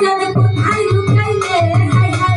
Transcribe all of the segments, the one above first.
জানে কোথায় লুকাইলে? High high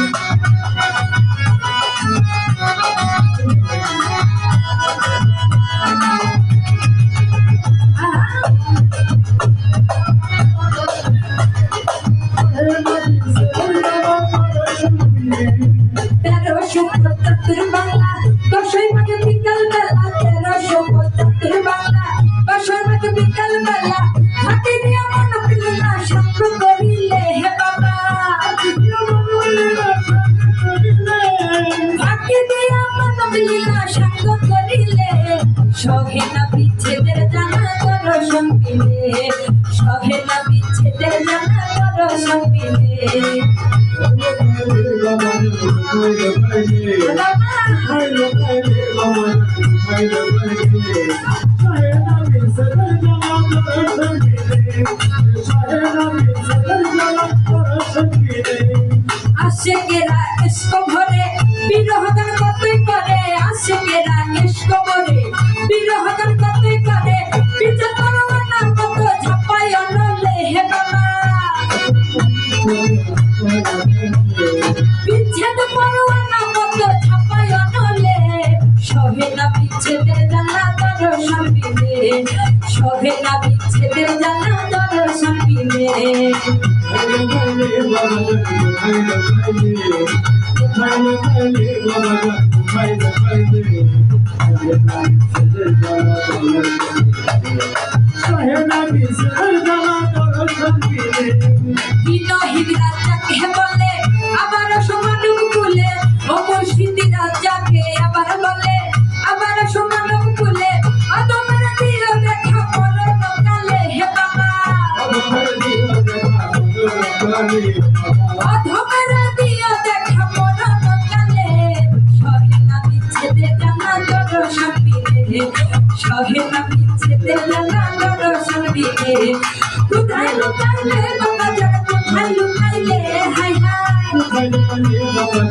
সহে না বিচ্ছেদের জানা করো সঙ্গিলে সহে না বিচ্ছেদের জানা করো সঙ্গিলে ইস্ক ভরে বিরহগান কতই করে আশেকেরা ইস্ক ভরে বিরহগান কতই করে। বিচার পরমানা কত ছাপাই অনলে হে বাবা। বিচ্ছেদ পরমানা কত ছাপাই অনলে। সহে না বিচ্ছেদের জানা তর বিনহিত রাজাকে বলে আবার সমানুক বলে অমর স্মৃতি রাজাকে আবার বলে আবার সমানুক বলে অতমের দিল দেখা পড়ো কালে হে বাবা অধমের দিল দেখা কালে সহে না বিচ্ছেদে জানা দর জানা সঙ্গীরে কোথায় লুকাইলে বাবা যারা কোথায় লুকাইলে হাই হাই কোথায় লুকাইলে বাবা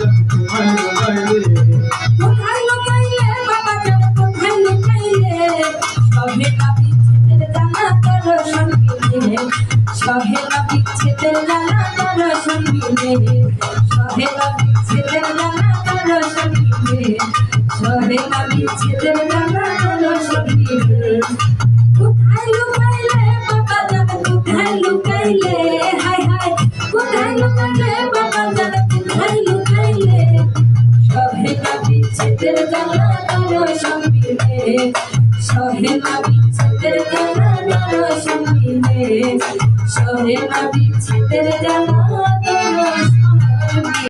সহে না বিচ্ছেদের জানা দর সঙ্গীরে সহে না বিচ্ছেদের জানা দর সঙ্গীরে সহে না বিচ্ছেদের জানা দর সঙ্গীরে কোথায় লুকাইলে বাবা জানে কোথায় লুকাইলে হাই হাই কোথায় লুকাইলে বাবা জানে কোথায় লুকাইলে সহে না বিচ্ছেদের জ্বালা তোর সঙ্গিলে সহে না বিচ্ছেদের জ্বালা তোর সঙ্গিলে শহরে না বিচ্ছিতের জানা তোমার